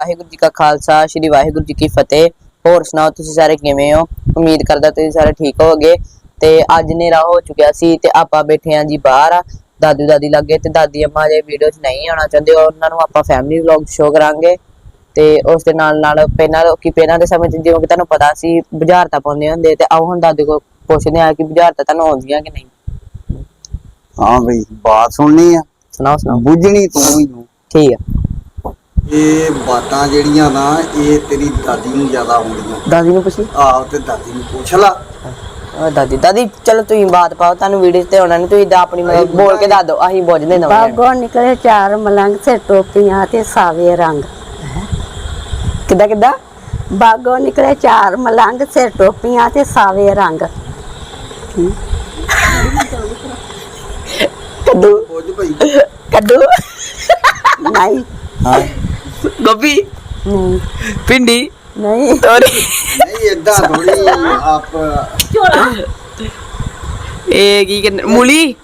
ਵਾਹਿਗੁਰੂ ਜੀ ਕਾ ਖਾਲਸਾ ਸ੍ਰੀ ਵਾਹਿਗੁਰੂ ਜੀ ਕੀ ਫਤਿਹ। ਹੋਰ ਸੁਣਾਓ ਤੁਸੀਂ ਸਾਰੇ ਕਿਵੇਂ ਹੋ? ਉਮੀਦ ਕਰਦਾ ਤੁਸੀਂ ਸਾਰੇ ਠੀਕ ਹੋਵੋਗੇ। ਤੇ ਅੱਜ ਹਨੇਰਾ ਹੋ ਚੁੱਕਿਆ ਸੀ ਤੇ ਆਪਾਂ ਬੈਠੇ ਆਂ ਜੀ ਬਾਹਰ ਆ ਦਾਦੂ ਦਾਦੀ ਲੱਗੇ ਤੇ ਦਾਦੀ ਅੰਮਾ ਜੇ ਵੀਡੀਓ 'ਚ ਨਹੀਂ ਆਉਣਾ ਚਾਹੁੰਦੇ ਉਹਨਾਂ ਨੂੰ ਆਪਾਂ ਫੈਮਿਲੀ ਵਲੌਗ ਸ਼ੋਅ ਕਰਾਂਗੇ। ਤੇ ਉਸ ਦੇ ਨਾਲ ਨਾਲ ਪਹਿਲਾਂ ਕਿ ਪਹਿਲਾਂ ਦੇ ਸਮੇਂ ਜਿਵੇਂ ਕਿ ਤੁਹਾਨੂੰ ਪਤਾ ਸੀ ਬੁਝਾਰਤਾਂ ਪਾਉਂਦੇ ਹੁੰਦੇ ਤੇ ਆਓ ਹੁਣ ਦਾਦੀ ਕੋਲ ਪੁੱਛਦੇ ਆ ਕਿ ਬੁਝਾਰਤਾਂ ਤੁਹਾਨੂੰ ਆਉਂਦੀਆਂ ਕਿ ਨਹੀਂ। ਹਾਂ ਬਈ ਬਾਤ ਸੁਣਨੀ ਆ। ਸੁਣਾਓ ਸੁਣਾਓ। ਬੁੱਝਣੀ ਤੂੰ ਮੈਨੂੰ ਠੀਕ ਆ। ਇਹ ਬਾਤਾਂ ਜਿਹੜੀਆਂ ਨਾ ਇਹ ਤੇਰੀ ਦਾਦੀ ਨੂੰ ਜ਼ਿਆਦਾ ਆਉਂਦੀਆਂ। ਦਾਦੀ ਨੂੰ ਪੁੱਛੀ ਆਹ ਤੇ ਦਾਦੀ ਨੂੰ ਪੁੱਛ ਲਾ। ਉਹ ਦਾਦੀ ਦਾਦੀ ਚਲੋ ਤੁਸੀਂ ਬਾਤ ਪਾਓ ਤੁਹਾਨੂੰ ਵੀਡੀਓ ਤੇ ਆਉਣਾ ਨਹੀਂ ਤੁਸੀਂ ਤਾਂ ਆਪਣੀ ਮਤਲਬ ਬੋਲ ਕੇ ਦੱਸ ਦਿਓ ਅਸੀਂ ਬੁੱਝਦੇ ਦਵਾਂਗੇ ਬਾਗੋਂ ਨਿਕਲੇ ਚਾਰ ਮਲੰਗ ਸੇ ਟੋਪੀਆਂ ਤੇ ਸਾਵੇ ਰੰਗ। ਕਿੱਦਾਂ ਕਿੱਦਾਂ? ਬਾਗੋਂ ਨਿਕਲੇ ਚਾਰ ਮਲੰਗ ਸੇ ਟੋਪੀਆਂ ਤੇ ਸਾਵੇ ਰੰਗ। ਕੱਦੂ। ਭਾਈ ਕੱਦੂ। ਨਹੀਂ। ਹਾਂ। ਗੋਭੀ ਨਹੀਂ। ਪਿੰਡੀ ਨਹੀਂ। ਤੋਰੀ? ਨਹੀਂ ਇਦਾਂ ਥੋੜੀ ਆਪ ਇਹ ਕੀ ਕਹਿੰਦੇ ਮੂਲੀ?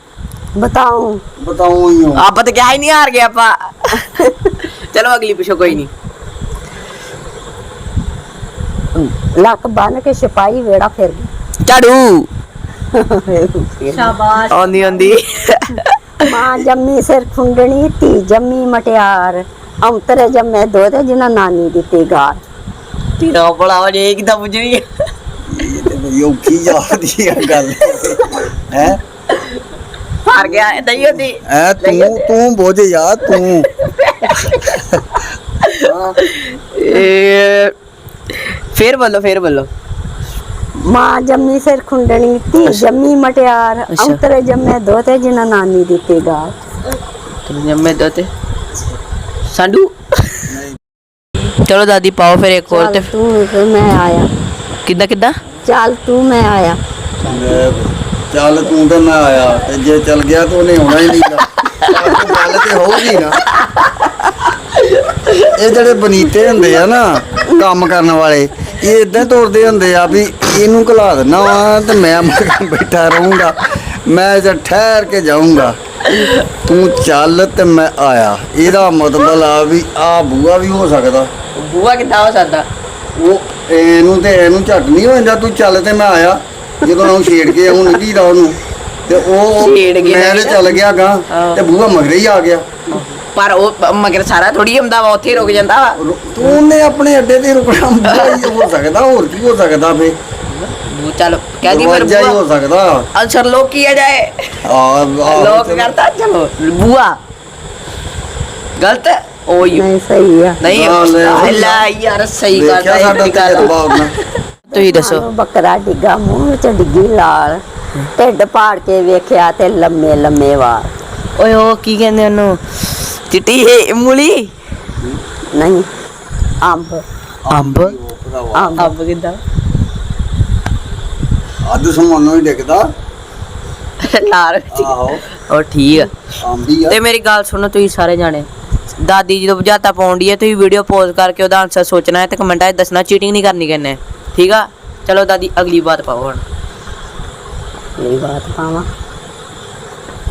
ਬਤਾਉ ਬਤਾਉਂ ਹੀ ਹੋ। ਆਪਾਂ ਤਾਂ ਕਿਹਾ ਹੀ ਨਹੀਂ ਹਾਰ ਗਏ ਆਪਾਂ। ਚਲੋ ਅਗਲੀ ਪੁੱਛੋ ਕੋਈ ਨਹੀਂ। ਲੱਕ ਬੰਨ ਕੇ ਸਿਪਾਹੀ ਵੇੜਾ ਫਿਰ। ਝਾੜੂ। ਸ਼ਾਬਾਸ਼। ਆਉਂਦੀ ਆਉਂਦੀ। ਮਾਂ ਜੰਮੀ ਸਿਰ ਖੁੰਡਣੀ ਧੀ ਜੰਮੀ ਮਟਿਆਰ। ਅੰਤਰੇ ਜੰਮੇ ਦੋਤੇ ਜਿਨ੍ਹਾਂ ਨਾਨੀ ਦਿੱਤੀ ਗਾਰ। ਤੇਰਾ ਬੜਾ ਹੋ ਜੇ ਕਿਦਾਂ ਬਈ ਔਖੀ ਜਾਂਦੀ ਆ ਗੱਲ। ਹੈ? ਹਾਰ ਗਿਆ ਏਦਾਂ ਹੀ ਹੁੰਦੀ। ਐ ਤੂੰ ਤੂੰ ਬੁੱਝ ਯਾਰ ਤੂੰ। ਇਹ ਫੇਰ ਬੋਲੋ ਫੇਰ ਬੋਲੋ। ਮਾਂ ਜੰਮੀ ਸਿਰ ਖੁੰਡਣੀ ਧੀ ਜੰਮੀ ਮਟਿਆਰ। ਅੰਤਰੇ ਜੰਮੇ ਦੋਤੇ ਜਿਨ੍ਹਾਂ ਨਾਨੀ ਦਿੱਤੀ ਤੁਮ ਜੰਮੇ ਦੋਤੇ। ਸੰਡੂ। ਚਲੋ ਦਾਦੀ ਪਾਓ ਫਿਰ ਇੱਕ ਹੋਰ ਤੇ ਤੂੰ ਤੇ ਮੈਂ ਆਇਆ। ਕਿੱਦਾਂ ਕਿੱਦਾਂ? ਚੱਲ ਤੂੰ ਮੈਂ ਆਇਆ। ਚੱਲ ਤੂੰ ਤੇ ਮੈਂ ਆਇਆ। ਤੇ ਜੇ ਚੱਲ ਗਿਆ ਤਾਂ ਉਹਨੇ ਆਉਣਾ ਹੀ ਨਹੀਂਗਾ। ਗੱਲ ਤੇ ਹੋਊਗੀ ਨਾ। ਇਹ ਜਿਹੜੇ ਬਨੀਤੇ ਹੁੰਦੇ ਆ ਨਾ ਕੰਮ ਕਰਨ ਵਾਲੇ ਇਹ ਇਦਾਂ ਤੋਰਦੇ ਹੁੰਦੇ ਆ ਵੀ ਇਹਨੂੰ ਘਲਾ ਦਿੰਦਾ ਵਾ ਤੇ ਮੈਂ ਮਗਰ ਬੈਠਾ ਰਹੂੰਗਾ। ਮੈਂ ਜੇ ਠਹਿਰ ਕੇ ਜਾਊਂਗਾ। ਤੂੰ ਚੱਲ ਤੇ ਮੈਂ ਆਇਆ। ਇਹਦਾ ਮਤਲਬ ਆ ਵੀ ਆ ਬੂਆ ਵੀ ਹੋ ਸਕਦਾ। ਬੂਆ ਕਿੱਦਾਂ ਹੋ ਸਕਦਾ? ਉਹ ਇਹਨੂੰ ਤੇ ਇਹਨੂੰ ਝੱਟ ਨਹੀਂ ਹੋ ਜਾਂਦਾ। ਤੂੰ ਚੱਲ ਤੇ ਮੈਂ ਆਇਆ। ਜਦੋਂ ਉਹ ਛੇੜ ਕੇ ਆਉਂ ਨਿੱਕੀ ਦਾ ਉਹਨੂੰ। ਤੇ ਉਹ ਮੈਂ ਤੇ ਨਾ ਚੱਲ ਗਿਆ ਗਾ। ਤੇ ਬੂਹਾ ਮਗਰੇ ਹੀ ਆ ਗਿਆ। ਪਰ ਉਹ ਮਗਰ ਸਾਰਾ ਥੋੜੀ ਹੁੰਦਾ ਵਾ ਉੱਥੇ ਰੁਕ ਜਾਂਦਾ ਵਾ। ਤੂੰ ਉਹਨੇ ਆਪਣੇ ਅੱਡੇ ਤੇ ਰੁਕਣਾ। ਹੋ ਸਕਦਾ ਹੋਰ ਕੀ ਹੋ ਸਕਦਾ ਫੇ ਬੂ ਚੱਲ ਕਹਦੀ ਫਿਰ ਦਰਵਾਜ਼ਾ ਹੀ ਹੋ ਬੂਆ ਸਕਦਾ। ਅਲਸਰ ਲੋਕ ਕੀ ਆ ਜਾਏ। ਆ ਲੋਕ ਕਰਤਾ ਚਲੋ ਬੂਆ। ਗਲਤ? ਓਏ ਨਹੀਂ ਸਹੀ ਆ। ਨਹੀਂ ਨਾ, ਲੈ, ਅੱਲਾ ਯਾਰ ਸਹੀ ਦੇਖਿਆ ਕਰਦਾ ਸਾਡਾ ਇਹ ਤਜਰਬਾ ਉਹਨਾਂ ਤੁਸੀਂ ਦੱਸੋ। ਸਾਨੂੰ ਬੱਕਰਾ ਡਿੱਗਾ ਮੂੰਹ ਵਿੱਚ ਡਿੱਗੀ ਲਾਲ। ਢਿੱਡ ਪਾੜ ਕੇ ਵੇਖਿਆ ਤੇ ਲੰਮੇ ਲੰਮੇ ਵਾਲ। ਓਏ ਉਹ ਕੀ ਕਹਿੰਦੇ ਉਹਨੂੰ? ਚਿੱਟੀ ਇਹ ਮੂਲੀ? ਨਹੀਂ ਅੰਬ। ਅੰਬ? ਅੰਬ। ਅੰਬ ਕਿੱਦਾਂ? ਅੱਧ ਸਮਾਨੋਂ ਹੀ ਡਿੱਗਦਾ। ਲਾਰ ਆਹੋ। ਉਹ ਠੀਕ ਆ। ਆਂਦੀ ਆ। ਤੇ ਮੇਰੀ ਗੱਲ ਸੁਣੋ ਤੁਸੀਂ ਸਾਰੇ ਜਾਣੇ। ਦਾਦੀ ਜਦੋਂ ਬੁਝਾਤਾ ਪਾਉਂਦੀ ਹੈ ਤੁਸੀਂ ਵੀਡੀਓ ਪੋਜ਼ ਕਰਕੇ ਉਹਦਾ ਆਨਸਰ ਸੋਚਣਾ ਹੈ ਤੇ ਕਮੈਂਟਾਂ 'ਚ ਦੱਸਣਾ ਚੀਟਿੰਗ ਨਹੀਂ ਕਰਨੀ ਕਿੰਨੇ ਠੀਕ ਆ? ਚਲੋ ਦਾਦੀ ਅਗਲੀ ਬਾਤ ਪਾਓ ਹੁਣ। ਇਹ ਬਾਤ ਪਾਵਾਂ।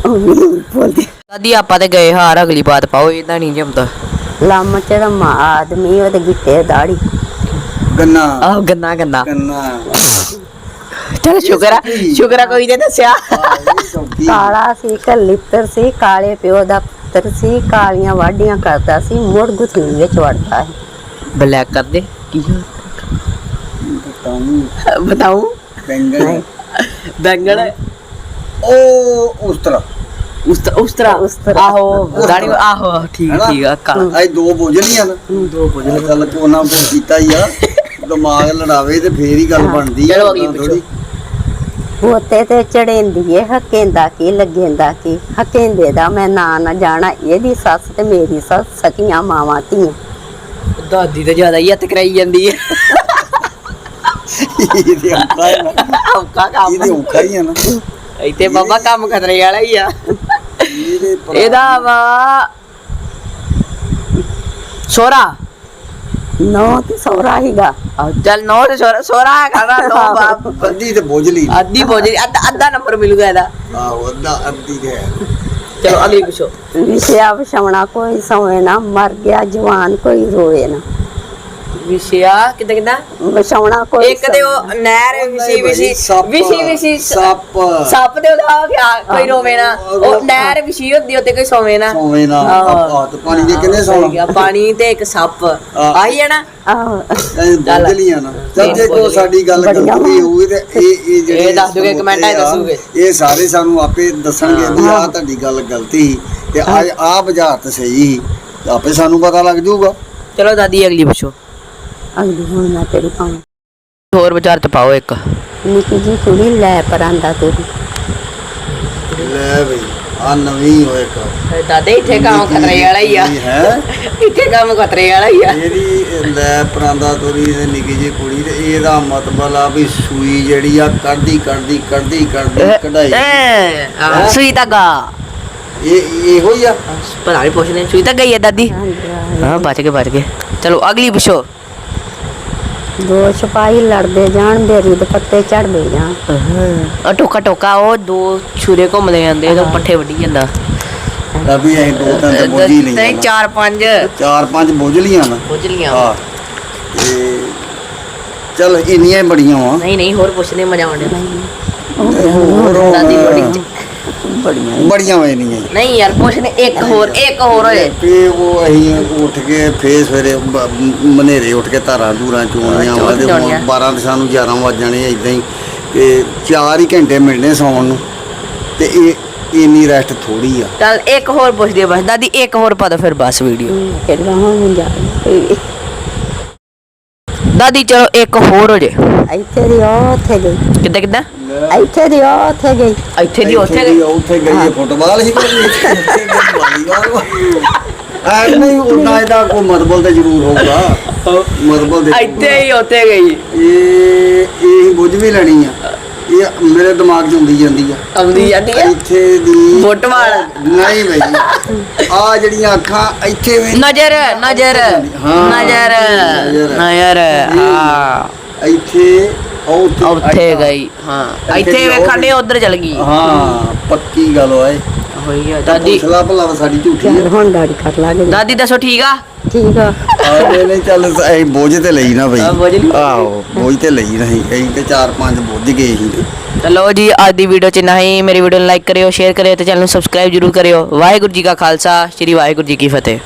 ਬੋਲਦੇ ਦਾਦੀ ਆਪਾਂ ਤੇ ਗਏ ਹਾਰ ਅਗਲੀ ਬਾਤ ਪਾਓ ਇਹਦਾ ਨਹੀਂ ਜਮਦਾ। ਲੰਮ ਚੜਮਾ ਆਦਮੀ ਉਹਦੇ ਗਿੱਟੇ ਦਾੜੀ। ਗੰਨਾ। ਆਹ ਗੰਨਾ ਗੰਨਾ। ਗੰਨਾ। ਚਲ ਸ਼ੁਕਰ ਆ ਸ਼ੁਕਰ ਆ ਕੋਈ ਨੇ ਦੱਸਿਆ। ਕਾਲਾ ਸੀ ਕਲਿੱਤਰ ਸੀ ਕਾਲੇ ਪਿਓ ਦਾ ਪੁੱਤਰ ਸੀ ਕਾਲੀਆਂ ਵਾਢੀਆਂ ਕਰਦਾ ਸੀ ਮੁੜ ਗੁਥਲੀ ਵਿੱਚ ਵੜਦਾ ਹੈ ਬਲੈਕ ਕਰ ਦੇ। ਕੀ ਬਤਾਉ ਬੈਂਗਣ। ਬੈਂਗਣ। ਉਹ ਉਸ ਤਰ੍ਹਾਂ ਉਸ ਉਸ ਤਰ੍ਹਾਂ। ਉਸ ਤਰ੍ਹਾਂ। ਆਹੋ ਦਾੜੀ ਆਹੋ ਠੀਕ? ਠੀਕ ਆ ਕਾ ਇਹ ਦੋ ਭੋਜਨੀਆਂ ਨਾ? ਦੋ ਭੋਜਨ ਚੱਲ ਕੋ ਨਾ ਕੋ ਕੀਤਾ ਹੀ ਆ। ਦਿਮਾਗ ਲੜਾਵੇ ਤੇ ਫੇਰ ਹੀ ਗੱਲ ਬਣਦੀ ਆ। ਚਲੋ ਪੋਤੇ ਤੇ ਚੜੇਂਦੀ ਏ ਹਕੇਂਦਾ ਕੀ ਲੱਗੇਂਦਾ ਕੀ? ਹਕੇਂਦੇ ਦਾ ਮੈਂ ਨਾਂ ਨਾ ਜਾਣਾ ਇਹਦੀ ਸੱਸ ਤੇ ਮੇਰੀ ਸੱਸ ਸਕੀਆਂ ਮਾਵਾਂ ਧੀਆਂ। ਦਾਦੀ ਤੇ ਜ਼ਿਆਦਾ ਹੀ ਹੱਥ ਕਰਾਈ ਜਾਂਦੀ ਹੈ ਇਹਦੇ ਔਖਾ ਹੈ ਨਾ। ਔਖਾ ਕੰਮ। ਇਹਦੇ ਔਖਾ ਹੀ ਆ ਨਾ। ਇੱਥੇ ਬਾਬਾ ਕੰਮ ਖਤਰੇ ਵਾਲਾ ਹੀ ਆ। ਇਹਦੇ ਭਰਾ- ਇਹਦਾ ਵਾ ਸੋਰਾ ਨੌ ਤੇ ਸੌਰਾ ਹੀਗਾ ਚੱਲ ਨੋ ਤੇ ਸੋਰਾ ਸੋਰਾ ਖਾਣਾ ਨੋ ਬਾਪ। ਅੱਧੀ ਤੇ ਬੋਝਲੀ ਅੱਧੀ ਬੋਝੀ ਅੱਧਾ ਅੱਧਾ ਨੰਬਰ ਮਿਲੂਗਾ ਇਹਦਾ। ਆਹੋ ਅੱਧਾ ਅੱਧੀ ਤੇ ਹੈ। ਚਲੋ ਅਗਲੀ ਪੁੱਛੋ। ਵਿਸ਼ਿਆ ਵਿਛਾਉਣਾ ਕੋਈ ਸੋਵੇ ਨਾ ਮਰ ਗਿਆ ਜਵਾਨ ਕੋਈ ਰੋਏ ਨਾ। ਵਿਸ਼ਿਆ ਕਿਦਾਂ ਕਿਦਾਂ? ਵਿਛਾਉਣਾ ਕੋਈ ਇੱਕ ਤੇ ਉਹ ਨਹਿਰ ਵਿਸ਼ੀ ਵਿਸ਼ੀ ਸੱਪ, ਵਿਸ਼ੀ ਵਿਸ਼ੀ ਸੱਪ। ਸੱਪ ਤੇ ਉਹਦਾ ਹੋ ਗਿਆ ਕੋਈ ਰੋਵੇ ਨਾ। ਉਹ ਨਹਿਰ ਵਿਸ਼ੀ ਹੁੰਦੀ ਉੱਤੇ ਕੋਈ ਸੋਵੇ ਨਾ। ਸੋਵੇਂ ਨਾ। ਆਹੋ। ਆਪਾਂ ਤੇ ਪਾਣੀ ਦੇ ਕਿੰਨੇ ਸਹੀ ਗਿਆ, ਸੌਣਾ ਪਾਣੀ ਤੇ ਇੱਕ ਸੱਪ। ਆਹੀ। ਹੈ ਨਾ। ਆਹੋ। ਇਹ ਬੋਝਲੀਆਂ ਨਾ। ਚੱਲ ਜੇ ਕੋ ਸਾਡੀ ਗੱਲ ਬੜੀਆਂ ਗਲਤੀ ਹੋਊਗੀ ਤੇ ਇਹ ਇਹ ਜਿਹੜੇ ਇਹ ਦੱਸ ਦਿਓਗੇ, ਸਰੋਤੇ ਕਮੈਂਟਾਂ 'ਚ ਆ, ਦੱਸੋਗੇ। ਇਹ ਸਾਰੇ ਸਾਨੂੰ ਆਪੇ ਦੱਸਣਗੇ ਵੀ ਆਹ ਤੁਹਾਡੀ ਗੱਲ ਗਲਤੀ ਸੀ ਤੇ ਅੱਜ ਆਹ ਬੁਝਾਰਤ ਸਹੀ ਸੀ। ਆਪੇ ਸਾਨੂੰ ਪਤਾ ਲੱਗ ਜਾਊਗਾ। ਚਲੋ ਦਾਦੀ ਅਗਲੀ ਪੁੱਛੋ। ਅਗਲੀ ਹੁਣ ਮੈਂ ਤੇਰੀ ਪਾਉਂ ਹੋਰ ਵਿਚਾਰ ਤੇ ਪਾਓ ਇੱਕ। ਨਿੱਕੀ ਜੀ ਕੁੜੀ ਲੈ ਪਰਾਂਦਾ ਤੇਰੀ। ਲੈ ਬਈ ਆ ਨਵੀਂ ਹੋਏ ਕਾ ਦਾਦੇ ਇੱਥੇ ਕੰਮ ਖਤਰੇ ਵਾਲਾ ਹੀ ਆ। ਹੈ। ਇੱਥੇ ਕੰਮ ਖਤਰੇ ਵਾਲਾ ਹੀ ਆ। ਇਹਦੀ ਲੈ ਪਰਾਂਦਾ ਤੋਰੀ ਤੇ ਨਿੱਕੀ ਜੀ ਕੁੜੀ ਤੇ ਇਹਦਾ ਮਤਲਬ ਆ ਵੀ ਸੂਈ ਜਿਹੜੀ ਆ ਕੱਢਦੀ ਕੱਢਦੀ ਕੱਢਦੀ ਕੱਢਦੀ ਕਢਾਈ। ਸੂਈ ਧਾਗਾ ਇਹ ਇਹੋ ਹੀ ਆ। ਪਤਾ ਨਹੀਂ ਪੁੱਛਦੇ ਸੂਈ ਧਾਗਾ ਹੀ ਹੈ ਦਾਦੀ। ਹਾਂ ਬਚ ਗਏ ਬਚ ਗਏ। ਚਲੋ ਅਗਲੀ ਪੁੱਛੋ। ਦੋ ਸਿਪਾਹੀ ਲੜਦੇ ਜਾਣ ਬੇਰੀ ਦੇ ਪੱਤੇ ਝੜਦੇ ਜਾਣ। ਆ ਟੋਕਾ ਟੋਕਾ ਉਹ ਦੋ ਛੁਰੇ ਘੁੰਮਦੇ ਜਾਂਦੇ ਉਹ ਪੱਠੇ ਵੱਢੀ ਜਾਂਦਾ। ਤਾਂ ਵੀ ਅਸੀਂ ਦੋ ਤਿੰਨ ਤੇ ਬੋਝੀ ਲਈ ਨਹੀਂ ਚਾਰ ਪੰਜ। ਚਾਰ ਪੰਜ ਬੁੱਝ ਲੀਆਂ ਨਾ ਬੁੱਝ ਲੀਆਂ ਹਾਂ। ਤੇ ਚਲ ਇੰਨੀਆਂ ਹੀ ਬੜੀਆਂ ਵਾ। ਨਹੀਂ ਨਹੀਂ ਹੋਰ ਪੁੱਛਦੇ ਮਜ਼ਾ ਆਉਂਦਾ ਹੋਰ ਦਾਦੀ ਬੜੀ ਬੜੀਆਂ ਹੀ। ਨਹੀਂ ਯਾਰ ਪੁੱਛਦੇ ਇੱਕ ਹੋਰ ਇੱਕ ਹੋਰ ਹੋਏ। ਤੇ ਉਹ ਅਸੀਂ ਉੱਠ ਕੇ ਫੇਰ ਸਵੇਰੇ ਬ- ਮਨੇਰੇ ਉੱਠ ਕੇ ਧਾਰਾਂ ਧੂਰਾਂ ਚੋਣੀਆਂ। ਹੁਣ 12 ਤੇ ਸਾਨੂੰ 11 ਵੱਜ ਜਾਣੇ ਇਦਾਂ ਹੀ। ਤੇ 4 ਹੀ ਘੰਟੇ ਮਿਲਣੇ ਸੌਣ ਨੂੰ। ਤੇ ਇਹ ਇੰਨੀ ਰੈਸਟ ਥੋੜੀ ਆ। ਚੱਲ ਇੱਕ ਹੋਰ ਪੁੱਛਦੇ ਆ ਬਸ। ਦਾਦੀ ਇੱਕ ਹੋਰ ਪਾ ਦੋ ਫਿਰ ਬਸ ਵੀਡੀਓ ਕਿਹੜਾ ਹੁਣ ਜਾ ਦਾਦੀ ਚਲੋ ਇੱਕ ਹੋਰ ਹੋ ਜੇ। ਇੱਥੇ ਦੀ ਉਹ ਉੱਥੇ ਗਈ। ਕਿੱਦਾਂ ਕਿੱਦਾਂ? ਇੱਥੇ ਦੀ ਉਹ ਉੱਥੇ ਗਈ। ਇੱਥੇ ਦੀ ਉੱਥੇ ਦੀ ਉੱਥੇ ਗਈ ਹੈ ਫੁੱਟਬਾਲ ਹੀ। ਦੀ ਐ ਨਹੀਂ ਉਹਨਾਂ ਇਹਦਾ ਕੋਈ ਮਤਬਲ ਤੇ ਜ਼ਰੂਰ ਹੋਊਗਾ। ਮਤਬਲ ਦੇ ਇੱਥੇ ਹੀ ਉੱਥੇ ਗਈ। ਇਹ ਇਹ ਬੁੱਝ ਵੀ ਲੈਣੀ ਆ। ਇਹ ਮੇਰੇ ਦਿਮਾਗ 'ਚ ਹੁੰਦੀ ਜਾਂਦੀ ਆ। ਆਉਂਦੀ ਜਾਂਦੀ ਆ? ਇੱਥੇ ਦੀ ਫੁੱਟਬਾਲ। ਨਹੀਂ ਬਈ। ਆ ਜਿਹੜੀਆਂ ਅੱਖਾਂ ਇੱਥੇ ਵੀ ਨਜ਼ਰ ਨਜ਼ਰ ਹਾਂ, ਨਜ਼ਰ ਨਜ਼ਰ। ਆ ਇੱਥੇ ਉੱਥੇ ਗਈ ਹਾਂ। ਇੱਥੇ ਵੇਖਣ ਦੇ ਉਧਰ ਚਲ ਗਈ। ਹਾਂ ਪੱਕੀ ਗੱਲ ਓਏ ਹੋਈ ਆ। ਦਾਦੀ ਦਾਦੀ ਪੁੱਛ ਲਾ ਭਲਾ ਸਾਡੀ ਝੂਠੀ ਚੱਲ ਆ ਹੁਣ ਡਾੜੀ ਕਰ ਲਾਂਗੇ। ਦਾਦੀ ਦੱਸੋ ਠੀਕ ਆ? ਠੀਕ ਆ। ਆਹ ਨਹੀਂ ਚੱਲ ਅਸੀਂ ਬੋਝ ਤੇ ਲਈ ਨਾ ਬਈ। ਆਹ, ਬੋਝ ਲਈ। ਆਹੋ ਬੋਝ ਤੇ ਲਈ ਨਹੀਂ ਅਸੀਂ। ਤੇ ਚਾਰ ਪੰਜ ਬੁੱਝ ਗਏ ਸੀ। ਚਲੋ ਜੀ ਅੱਜ ਦੀ ਵੀਡੀਓ ਚ ਨਹੀਂ ਮੇਰੀ ਵੀਡੀਓ ਨੂੰ ਲਾਈਕ ਕਰਿਓ ਸ਼ੇਅਰ ਕਰਿਓ ਤੇ ਚੈਨਲ ਨੂੰ ਸਬਸਕ੍ਰਾਈਬ ਜਰੂਰ ਕਰਿਓ। ਵਾਹਿਗੁਰੂ ਜੀ ਕਾ ਖਾਲਸਾ ਸ੍ਰੀ ਵਾਹਿਗੁਰੂ ਜੀ ਕੀ ਫਤਿਹ।